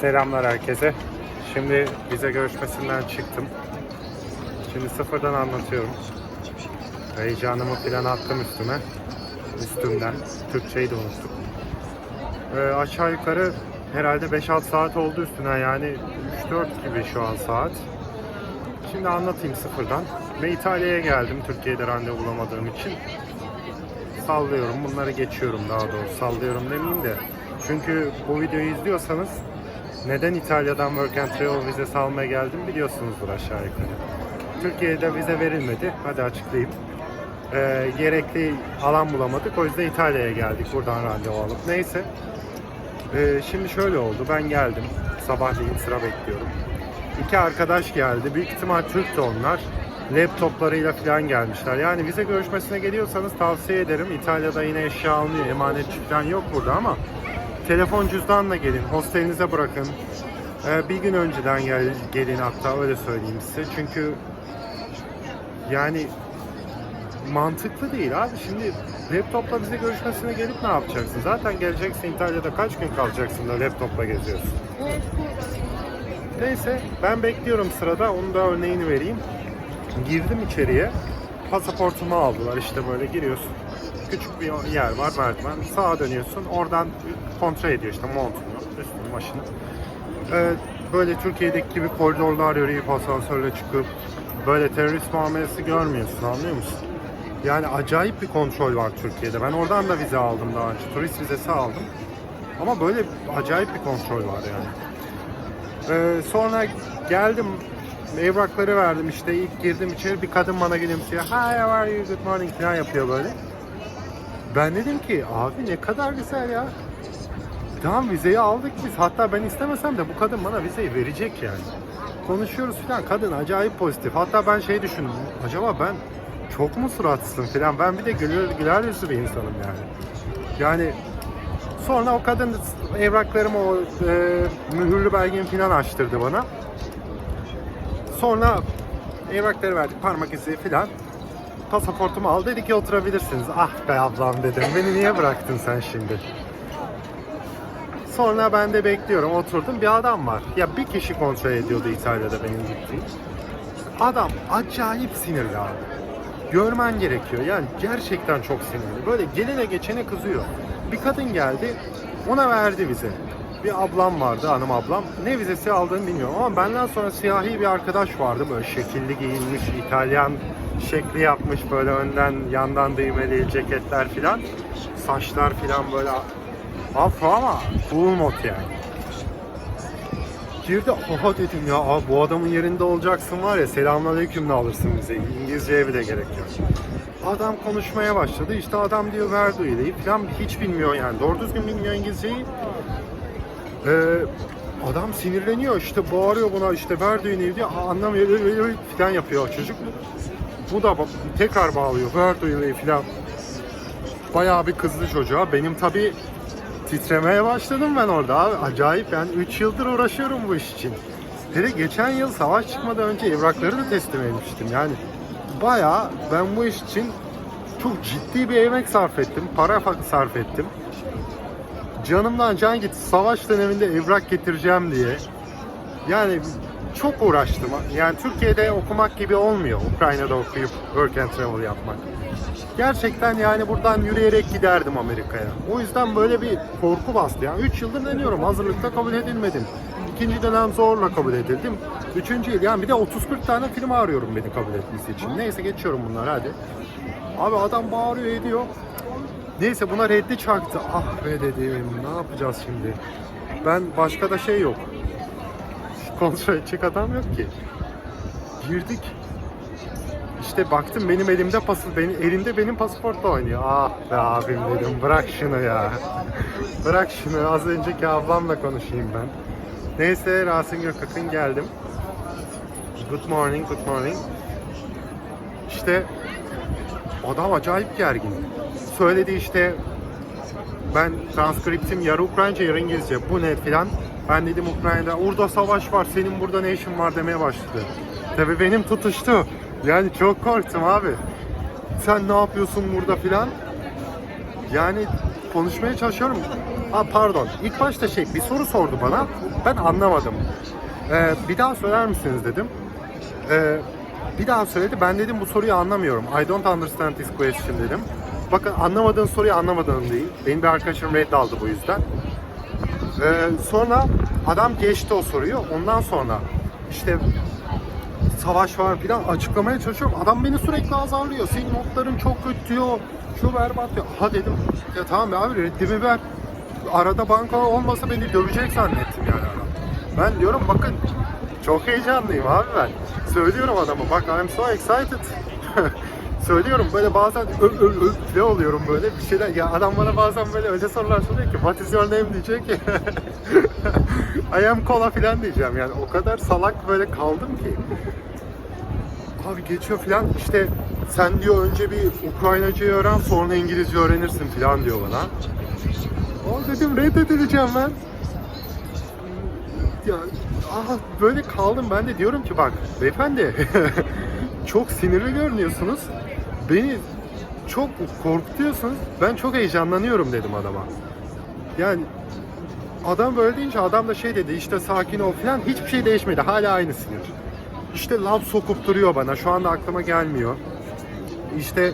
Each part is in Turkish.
Selamlar herkese. Şimdi vize görüşmesinden çıktım. Şimdi sıfırdan anlatıyorum. Heyecanımı falan attım üstüme. Üstümden. Türkçeyi de unuttuk. Ee, aşağı yukarı herhalde 5-6 saat oldu üstüne yani 3-4 gibi şu an saat. Şimdi anlatayım sıfırdan. Ve İtalya'ya geldim Türkiye'de randevu bulamadığım için. Sallıyorum bunları geçiyorum daha doğrusu. Sallıyorum demeyeyim de. Çünkü bu videoyu izliyorsanız neden İtalya'dan Work and Travel vizesi almaya geldim biliyorsunuzdur aşağı yukarı. Türkiye'de vize verilmedi. Hadi açıklayayım. Ee, gerekli alan bulamadık. O yüzden İtalya'ya geldik. Buradan randevu alıp. Neyse. Ee, şimdi şöyle oldu. Ben geldim. Sabahleyin sıra bekliyorum. İki arkadaş geldi. Büyük ihtimal Türk'tü onlar. Laptoplarıyla falan gelmişler. Yani vize görüşmesine geliyorsanız tavsiye ederim. İtalya'da yine eşya almıyor. Emanetçi falan yok burada ama telefon cüzdanla gelin. Hostelinize bırakın. Ee, bir gün önceden gel, gelin hatta öyle söyleyeyim size. Çünkü yani mantıklı değil abi. Şimdi laptopla vize görüşmesine gelip ne yapacaksın? Zaten geleceksin İtalya'da kaç gün kalacaksın da laptopla geziyorsun. Neyse ben bekliyorum sırada. Onun da örneğini vereyim. Girdim içeriye. Pasaportumu aldılar. İşte böyle giriyorsun. Küçük bir yer var merdiven. Sağa dönüyorsun. Oradan kontrol ediyor işte montunu, üstünü, başını. Ee, böyle Türkiye'deki gibi koridorlar yürüyüp asansörle çıkıp böyle terörist muamelesi görmüyorsun anlıyor musun? Yani acayip bir kontrol var Türkiye'de. Ben oradan da vize aldım daha önce. Turist vizesi aldım. Ama böyle acayip bir kontrol var yani. Ee, sonra geldim evrakları verdim işte ilk girdim içeri bir kadın bana gülümsüyor. Hi how are you good morning falan yapıyor böyle. Ben dedim ki abi ne kadar güzel ya. Tamam vizeyi aldık biz. Hatta ben istemesem de bu kadın bana vizeyi verecek yani. Konuşuyoruz falan. Kadın acayip pozitif. Hatta ben şey düşündüm. Acaba ben çok mu suratsızım falan. Ben bir de güler, güler yüzlü bir insanım yani. Yani sonra o kadın evraklarımı o e, mühürlü belgemi falan açtırdı bana. Sonra evrakları verdik parmak izi falan. Pasaportumu al dedi ki oturabilirsiniz. Ah be ablam dedim. Beni niye bıraktın sen şimdi? Sonra ben de bekliyorum oturdum bir adam var. Ya bir kişi kontrol ediyordu İtalya'da benim gittiğim. Adam acayip sinirli abi. Görmen gerekiyor yani gerçekten çok sinirli. Böyle gelene geçene kızıyor. Bir kadın geldi ona verdi vize. Bir ablam vardı hanım ablam. Ne vizesi aldığını bilmiyorum ama benden sonra siyahi bir arkadaş vardı böyle şekilli giyinmiş İtalyan şekli yapmış böyle önden yandan düğmeli ceketler filan. Saçlar filan böyle afro ama cool mod yani. Girdi oha dedim ya abi bu adamın yerinde olacaksın var ya selamünaleyküm ne alırsın bize İngilizceye bile gerek yok. Adam konuşmaya başladı işte adam diyor ver duyulayı falan hiç bilmiyor yani doğru düzgün bilmiyor İngilizceyi. Ee, adam sinirleniyor işte bağırıyor buna işte ver düğüneyi diye Aa, anlamıyor falan yapıyor çocuk. Bu da tekrar bağlıyor ver düğüneyi falan. Bayağı bir kızdı çocuğa. Benim tabii titremeye başladım ben orada abi. Acayip yani 3 yıldır uğraşıyorum bu iş için. Hele geçen yıl savaş çıkmadan önce evrakları da teslim etmiştim. Yani bayağı ben bu iş için çok ciddi bir emek sarf ettim. Para sarf ettim. Canımdan can gitti. Savaş döneminde evrak getireceğim diye. Yani çok uğraştım. Yani Türkiye'de okumak gibi olmuyor. Ukrayna'da okuyup work and travel yapmak. Gerçekten yani buradan yürüyerek giderdim Amerika'ya. O yüzden böyle bir korku bastı. Yani 3 yıldır deniyorum. Hazırlıkta kabul edilmedim. İkinci dönem zorla kabul edildim. Üçüncü yıl yani bir de 30-40 tane firma arıyorum beni kabul etmesi için. Neyse geçiyorum bunları hadi. Abi adam bağırıyor ediyor. Neyse buna reddi çaktı. Ah be dedim ne yapacağız şimdi? Ben başka da şey yok. Kontrol edecek adam yok ki. Girdik. İşte baktım benim elimde pası, benim elimde benim pasaportla oynuyor. Ah be abim dedim bırak şunu ya. bırak şunu az önceki ablamla konuşayım ben. Neyse Rasim Gökak'ın geldim. Good morning, good morning. İşte adam acayip gergin. Söyledi işte ben transkriptim yarı Ukraynaca yarı İngilizce. Bu ne filan. Ben dedim Ukrayna'da orada savaş var senin burada ne işin var demeye başladı. Tabii benim tutuştu. Yani çok korktum abi. Sen ne yapıyorsun burada filan. Yani konuşmaya çalışıyorum. Aa, pardon. İlk başta şey bir soru sordu bana. Ben anlamadım. Ee, bir daha söyler misiniz dedim. Ee, bir daha söyledi. Ben dedim bu soruyu anlamıyorum. I don't understand this question dedim. Bakın anlamadığın soruyu anlamadığın değil. Benim bir arkadaşım red aldı bu yüzden. Ee, sonra adam geçti o soruyu. Ondan sonra işte savaş var filan açıklamaya çalışıyorum. Adam beni sürekli azarlıyor. Senin notların çok kötü diyor. Şu berbat diyor. Ha dedim. Ya tamam be abi reddimi ver. Arada banka olmasa beni dövecek zannettim yani adam. Ben diyorum bakın çok heyecanlıyım abi ben. Söylüyorum adama bak I'm so excited. Söylüyorum böyle bazen ö ö ö ne oluyorum böyle bir şeyler. Ya adam bana bazen böyle öyle sorular soruyor ki what is your name diyecek ki. I am cola filan diyeceğim yani. O kadar salak böyle kaldım ki. Abi geçiyor filan işte sen diyor önce bir Ukraynacayı öğren sonra İngilizce öğrenirsin filan diyor bana. O dedim reddedileceğim ben. Ya aha böyle kaldım ben de diyorum ki bak beyefendi çok sinirli görünüyorsunuz. Beni çok korkutuyorsunuz. Ben çok heyecanlanıyorum dedim adama. Yani adam böyle deyince adam da şey dedi işte sakin ol falan hiçbir şey değişmedi. Hala aynı sinir. İşte laf sokup duruyor bana. Şu anda aklıma gelmiyor. İşte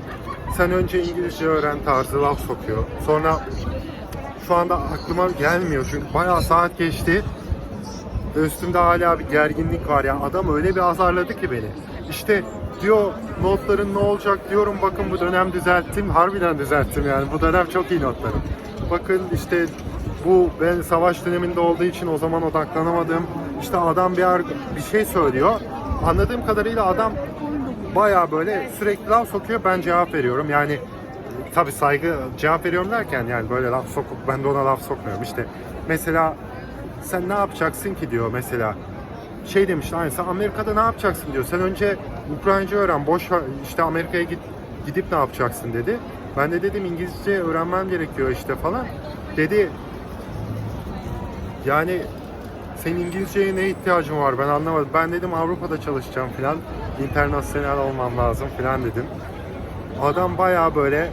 sen önce İngilizce öğren tarzı laf sokuyor. Sonra şu anda aklıma gelmiyor çünkü bayağı saat geçti. Üstümde hala bir gerginlik var ya. Adam öyle bir azarladı ki beni. İşte diyor notların ne olacak diyorum bakın bu dönem düzelttim. Harbiden düzelttim yani. Bu dönem çok iyi notlarım. Bakın işte bu ben savaş döneminde olduğu için o zaman odaklanamadım. İşte adam bir, bir şey söylüyor. Anladığım kadarıyla adam bayağı böyle sürekli laf sokuyor. Ben cevap veriyorum. Yani tabi saygı cevap veriyorum derken yani böyle laf sokup ben de ona laf sokmuyorum. İşte mesela sen ne yapacaksın ki diyor mesela. Şey demişti aynı sen Amerika'da ne yapacaksın diyor. Sen önce Ukraynaca öğren. Boş işte Amerika'ya git gidip ne yapacaksın dedi. Ben de dedim İngilizce öğrenmem gerekiyor işte falan. Dedi yani senin İngilizceye ne ihtiyacın var ben anlamadım. Ben dedim Avrupa'da çalışacağım filan. internasyonel olmam lazım filan dedim. Adam bayağı böyle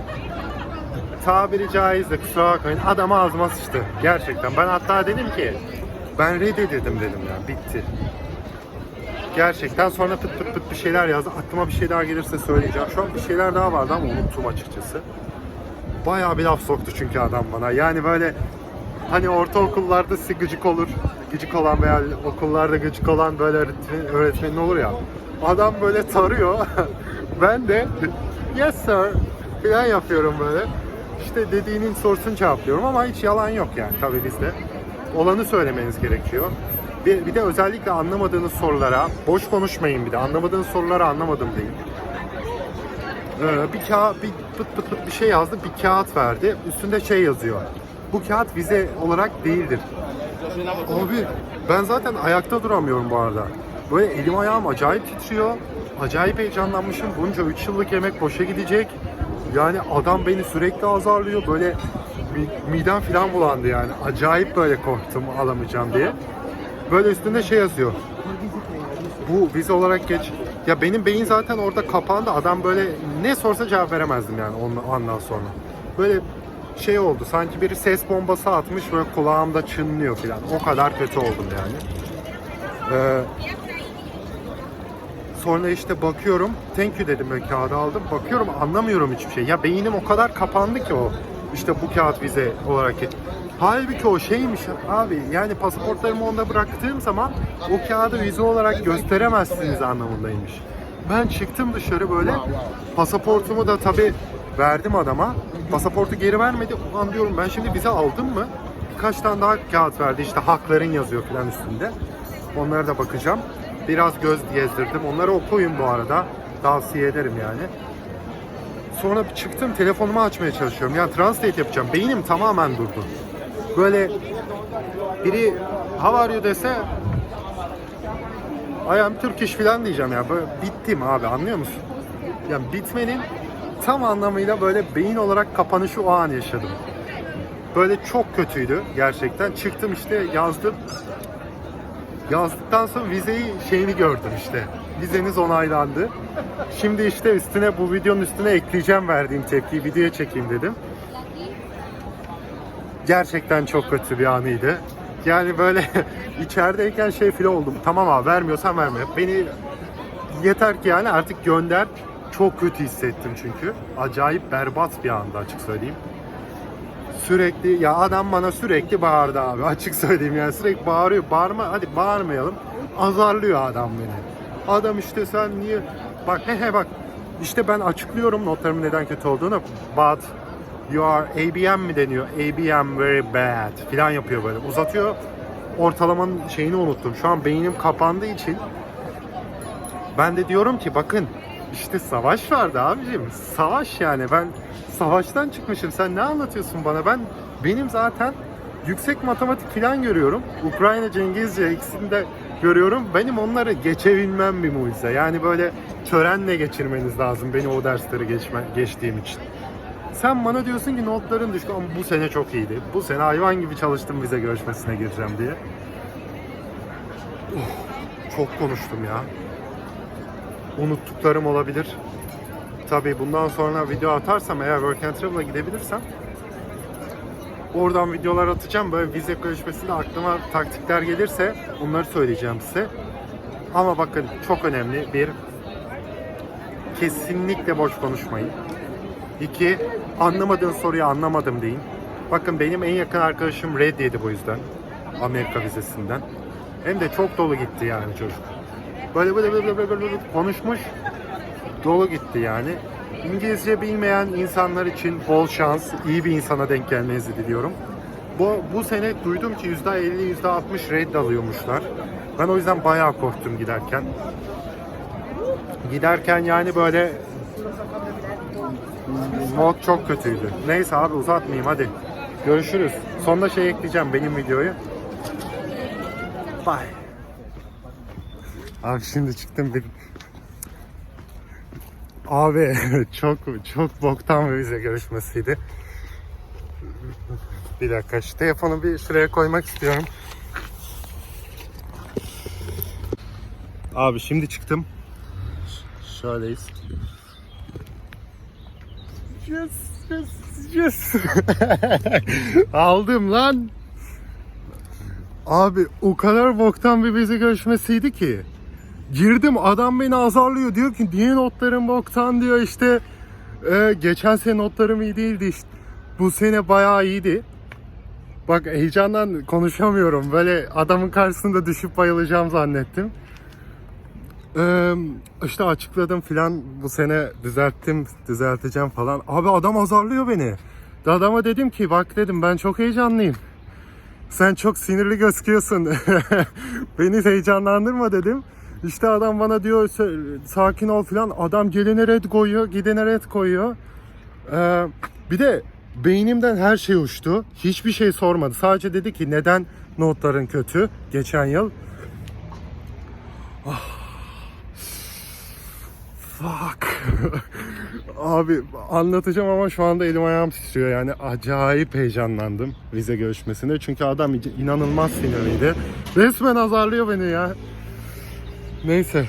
tabiri caizse kusura bakmayın adam ağzıma sıçtı. Gerçekten. Ben hatta dedim ki ben reddedildim dedim ya. Bitti. Gerçekten sonra pıt pıt pıt bir şeyler yazdı. Aklıma bir şeyler gelirse söyleyeceğim. Şu an bir şeyler daha vardı ama unuttum açıkçası. Bayağı bir laf soktu çünkü adam bana. Yani böyle hani ortaokullarda size gıcık olur. Gıcık olan veya okullarda gıcık olan böyle öğretmen, öğretmenin olur ya. Adam böyle tarıyor. ben de yes sir falan yapıyorum böyle. İşte dediğinin sorusunu cevaplıyorum ama hiç yalan yok yani tabii bizde. Olanı söylemeniz gerekiyor. Bir, bir de özellikle anlamadığınız sorulara boş konuşmayın bir de. Anlamadığınız sorulara anlamadım deyin. Ee, bir kağıt, bir pıt pıt pıt bir şey yazdı, bir kağıt verdi. Üstünde şey yazıyor. Bu kağıt vize olarak değildir. Abi ben zaten ayakta duramıyorum bu arada. Böyle elim ayağım acayip titriyor. Acayip heyecanlanmışım. Bunca 3 yıllık emek boşa gidecek. Yani adam beni sürekli azarlıyor. Böyle mi- midem falan bulandı yani. Acayip böyle korktum alamayacağım diye. Böyle üstünde şey yazıyor. Bu vize olarak geç. Ya benim beyin zaten orada kapandı. Adam böyle ne sorsa cevap veremezdim yani ondan, sonra. Böyle şey oldu. Sanki biri ses bombası atmış böyle kulağımda çınlıyor falan. O kadar kötü oldum yani. Ee, sonra işte bakıyorum. Thank you dedim böyle kağıdı aldım. Bakıyorum anlamıyorum hiçbir şey. Ya beynim o kadar kapandı ki o. İşte bu kağıt vize olarak geç. Halbuki o şeymiş abi yani pasaportlarımı onda bıraktığım zaman o kağıdı vize olarak gösteremezsiniz anlamındaymış. Ben çıktım dışarı böyle pasaportumu da tabi verdim adama. Pasaportu geri vermedi. Ulan diyorum ben şimdi vize aldım mı? Birkaç tane daha kağıt verdi işte hakların yazıyor falan üstünde. Onlara da bakacağım. Biraz göz gezdirdim. Onları okuyun bu arada. Tavsiye ederim yani. Sonra çıktım telefonumu açmaya çalışıyorum. Yani translate yapacağım. Beynim tamamen durdu. Böyle biri how are you dese I am Turkish falan diyeceğim ya. Böyle bittim abi anlıyor musun? Yani bitmenin tam anlamıyla böyle beyin olarak kapanışı o an yaşadım. Böyle çok kötüydü gerçekten. Çıktım işte yazdım. Yazdıktan sonra vizeyi şeyini gördüm işte. Vizeniz onaylandı. Şimdi işte üstüne bu videonun üstüne ekleyeceğim verdiğim tepkiyi videoya çekeyim dedim. Gerçekten çok kötü bir anıydı. Yani böyle içerideyken şey filo oldum. Tamam abi vermiyorsan verme. Beni yeter ki yani artık gönder. Çok kötü hissettim çünkü. Acayip berbat bir anda açık söyleyeyim. Sürekli ya adam bana sürekli bağırdı abi açık söyleyeyim yani sürekli bağırıyor. Bağırma hadi bağırmayalım. Azarlıyor adam beni. Adam işte sen niye bak he he bak işte ben açıklıyorum notlarımın neden kötü olduğunu. But you are ABM mi deniyor? ABM very bad filan yapıyor böyle. Uzatıyor. Ortalamanın şeyini unuttum. Şu an beynim kapandığı için ben de diyorum ki bakın işte savaş vardı abicim. Savaş yani ben savaştan çıkmışım. Sen ne anlatıyorsun bana? Ben benim zaten yüksek matematik falan görüyorum. Ukraynaca, İngilizce ikisini de görüyorum. Benim onları geçebilmem bir mucize. Yani böyle törenle geçirmeniz lazım beni o dersleri geçme, geçtiğim için. Sen bana diyorsun ki notların düştü ama bu sene çok iyiydi. Bu sene hayvan gibi çalıştım vize görüşmesine gireceğim diye. Oh, çok konuştum ya unuttuklarım olabilir. Tabii bundan sonra video atarsam eğer Work and Travel'a gidebilirsem oradan videolar atacağım. Böyle vize görüşmesinde aklıma taktikler gelirse onları söyleyeceğim size. Ama bakın çok önemli bir kesinlikle boş konuşmayın. İki, anlamadığın soruyu anlamadım deyin. Bakın benim en yakın arkadaşım red yedi bu yüzden. Amerika vizesinden. Hem de çok dolu gitti yani çocuk. Böyle böyle böyle böyle, böyle, konuşmuş. Dolu gitti yani. İngilizce bilmeyen insanlar için bol şans, iyi bir insana denk gelmenizi diliyorum. Bu, bu sene duydum ki %50, %60 red alıyormuşlar. Ben o yüzden bayağı korktum giderken. Giderken yani böyle mod çok kötüydü. Neyse abi uzatmayayım hadi. Görüşürüz. Sonunda şey ekleyeceğim benim videoyu. Bye. Abi şimdi çıktım bir... Abi çok çok boktan bir vize görüşmesiydi. Bir dakika şu telefonu bir şuraya koymak istiyorum. Abi şimdi çıktım. Ş- Şöyleyiz. Yes, yes, yes. Aldım lan. Abi o kadar boktan bir vize görüşmesiydi ki. Girdim adam beni azarlıyor diyor ki niye notların boktan diyor işte "E, geçen sene notlarım iyi değildi işte bu sene bayağı iyiydi. Bak heyecandan konuşamıyorum böyle adamın karşısında düşüp bayılacağım zannettim. Ee, işte açıkladım filan bu sene düzelttim düzelteceğim falan. Abi adam azarlıyor beni. Adama dedim ki bak dedim ben çok heyecanlıyım. Sen çok sinirli gözüküyorsun. Beni heyecanlandırma dedim. İşte adam bana diyor "Sa- sakin ol filan. Adam gelene red koyuyor, gidene red koyuyor. Ee, bir de beynimden her şey uçtu. Hiçbir şey sormadı. Sadece dedi ki neden notların kötü geçen yıl. Ah. Fuck. Abi anlatacağım ama şu anda elim ayağım titriyor yani acayip heyecanlandım vize görüşmesinde çünkü adam inanılmaz sinirliydi. Resmen azarlıyor beni ya. Neyse